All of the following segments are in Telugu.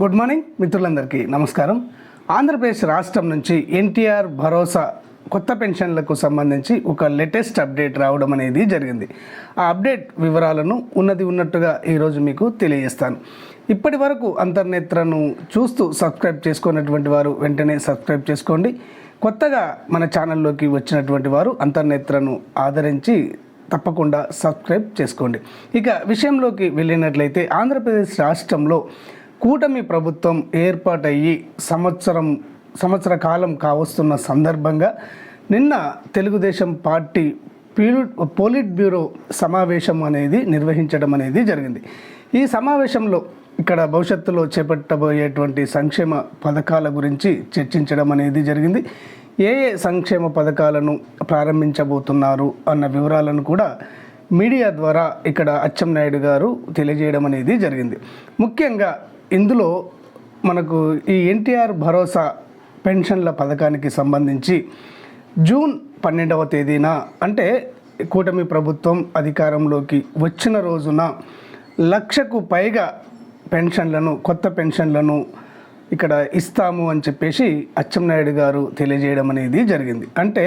గుడ్ మార్నింగ్ మిత్రులందరికీ నమస్కారం. ఆంధ్రప్రదేశ్ రాష్ట్రం నుంచి ఎన్టీఆర్ భరోసా కొత్త పెన్షన్లకు సంబంధించి ఒక లేటెస్ట్ అప్డేట్ రావడం అనేది జరిగింది. ఆ అప్డేట్ వివరాలను ఉన్నది ఉన్నట్టుగా ఈరోజు మీకు తెలియజేస్తాను. ఇప్పటి వరకు అంతర్నేత్రను చూస్తూ సబ్స్క్రైబ్ చేసుకున్నటువంటి వారు వెంటనే సబ్స్క్రైబ్ చేసుకోండి. కొత్తగా మన ఛానల్లోకి వచ్చినటువంటి వారు అంతర్నేత్రను ఆదరించి తప్పకుండా సబ్స్క్రైబ్ చేసుకోండి. ఇక విషయంలోకి వెళ్ళినట్లయితే ఆంధ్రప్రదేశ్ రాష్ట్రంలో కూటమి ప్రభుత్వం ఏర్పాటయ్యి సంవత్సరం సంవత్సర కాలం కావస్తున్న సందర్భంగా నిన్న తెలుగుదేశం పార్టీ పోలిట్ బ్యూరో సమావేశం అనేది నిర్వహించడం అనేది జరిగింది. ఈ సమావేశంలో ఇక్కడ భవిష్యత్తులో చేపట్టబోయేటువంటి సంక్షేమ పథకాల గురించి చర్చించడం అనేది జరిగింది. ఏ ఏ సంక్షేమ పథకాలను ప్రారంభించబోతున్నారు అన్న వివరాలను కూడా మీడియా ద్వారా ఇక్కడ అచ్చెం నాయుడు గారు తెలియజేయడం అనేది జరిగింది. ముఖ్యంగా ఇందులో మనకు ఈ ఎన్టీఆర్ భరోసా పెన్షన్ల పథకానికి సంబంధించి జూన్ పన్నెండవ తేదీన అంటే కూటమి ప్రభుత్వం అధికారంలోకి వచ్చిన రోజున లక్షకు పైగా పెన్షన్లను కొత్త పెన్షన్లను ఇక్కడ ఇస్తాము అని చెప్పేసి అచ్చెన్నాయుడు గారు తెలియజేయడం అనేది జరిగింది. అంటే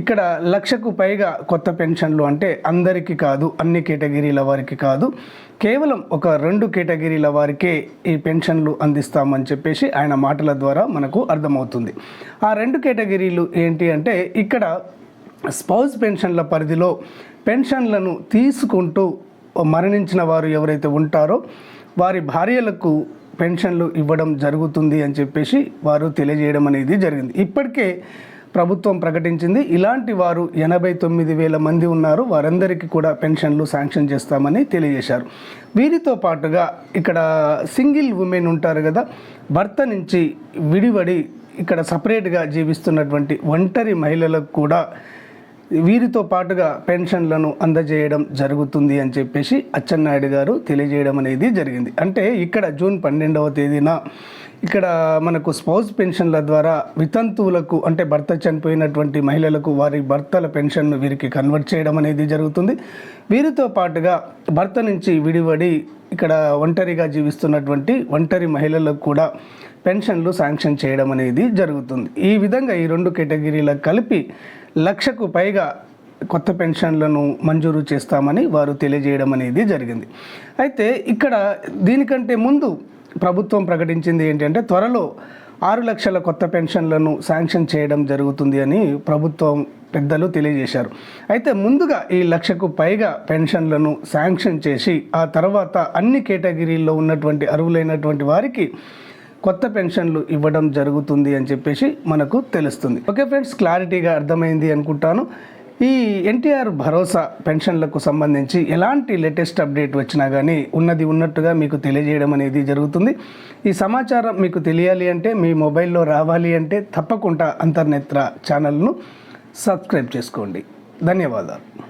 ఇక్కడ లక్షకు పైగా కొత్త పెన్షన్లు అంటే అందరికీ కాదు అన్ని కేటగిరీల వారికి కాదు. కేవలం ఒక రెండు కేటగిరీల వారికే ఈ పెన్షన్లు అందిస్తామని చెప్పేసి ఆయన మాటల ద్వారా మనకు అర్థమవుతుంది. ఆ రెండు కేటగిరీలు ఏంటి అంటే ఇక్కడ స్పౌస్ పెన్షన్ల పరిధిలో పెన్షన్లను తీసుకుంటూ మరణించిన వారు ఎవరైతే ఉంటారో వారి భార్యలకు పెన్షన్లు ఇవ్వడం జరుగుతుంది అని చెప్పేసి వారు తెలియజేయడం అనేది జరిగింది. ఇప్పటికే ప్రభుత్వం ప్రకటించింది. ఇలాంటి వారు ఎనభై తొమ్మిది వేల మంది ఉన్నారు. వారందరికీ కూడా పెన్షన్లు శాంక్షన్ చేస్తామని తెలియజేశారు. వీరితో పాటుగా ఇక్కడ సింగిల్ ఉమెన్ ఉంటారు కదా భర్త నుంచి విడివడి ఇక్కడ సపరేట్గా జీవిస్తున్నటువంటి ఒంటరి మహిళలకు కూడా వీరితో పాటుగా పెన్షన్లను అందజేయడం జరుగుతుంది అని చెప్పేసి అచ్చెన్నాయుడు గారు తెలియజేయడం అనేది జరిగింది. అంటే ఇక్కడ జూన్ పన్నెండవ తేదీన ఇక్కడ మనకు స్పౌస్ పెన్షన్ల ద్వారా వితంతువులకు అంటే భర్త చనిపోయినటువంటి మహిళలకు వారి భర్తల పెన్షన్ను వీరికి కన్వర్ట్ చేయడం అనేది జరుగుతుంది. వీరితో పాటుగా భర్త నుంచి విడివడి ఇక్కడ ఒంటరిగా జీవిస్తున్నటువంటి ఒంటరి మహిళలకు కూడా పెన్షన్లు శాంక్షన్ చేయడం అనేది జరుగుతుంది. ఈ విధంగా ఈ రెండు కేటగిరీలకు కలిపి లక్షకు పైగా కొత్త పెన్షన్లను మంజూరు చేస్తామని వారు తెలియజేయడం అనేది జరిగింది. అయితే ఇక్కడ దీనికంటే ముందు ప్రభుత్వం ప్రకటించింది ఏంటంటే త్వరలో ఆరు లక్షల కొత్త పెన్షన్లను శాంక్షన్ చేయడం జరుగుతుంది అని ప్రభుత్వం పెద్దలు తెలియజేశారు. అయితే ముందుగా ఈ లక్షకు పైగా పెన్షన్లను శాంక్షన్ చేసి ఆ తర్వాత అన్ని కేటగిరీల్లో ఉన్నటువంటి అర్హులైనటువంటి వారికి కొత్త పెన్షన్లు ఇవ్వడం జరుగుతుంది అని చెప్పేసి మనకు తెలుస్తుంది. ఓకే ఫ్రెండ్స్ క్లారిటీగా అర్థమైంది అనుకుంటాను. ఈ ఎన్టీఆర్ భరోసా పెన్షన్లకు సంబంధించి ఎలాంటి లేటెస్ట్ అప్డేట్ వచ్చినా కానీ ఉన్నది ఉన్నట్టుగా మీకు తెలియజేయడం అనేది జరుగుతుంది. ఈ సమాచారం మీకు తెలియాలి అంటే మీ మొబైల్లో రావాలి అంటే తప్పకుండా అంతర్నేత్ర ఛానల్ను సబ్స్క్రైబ్ చేసుకోండి. ధన్యవాదాలు.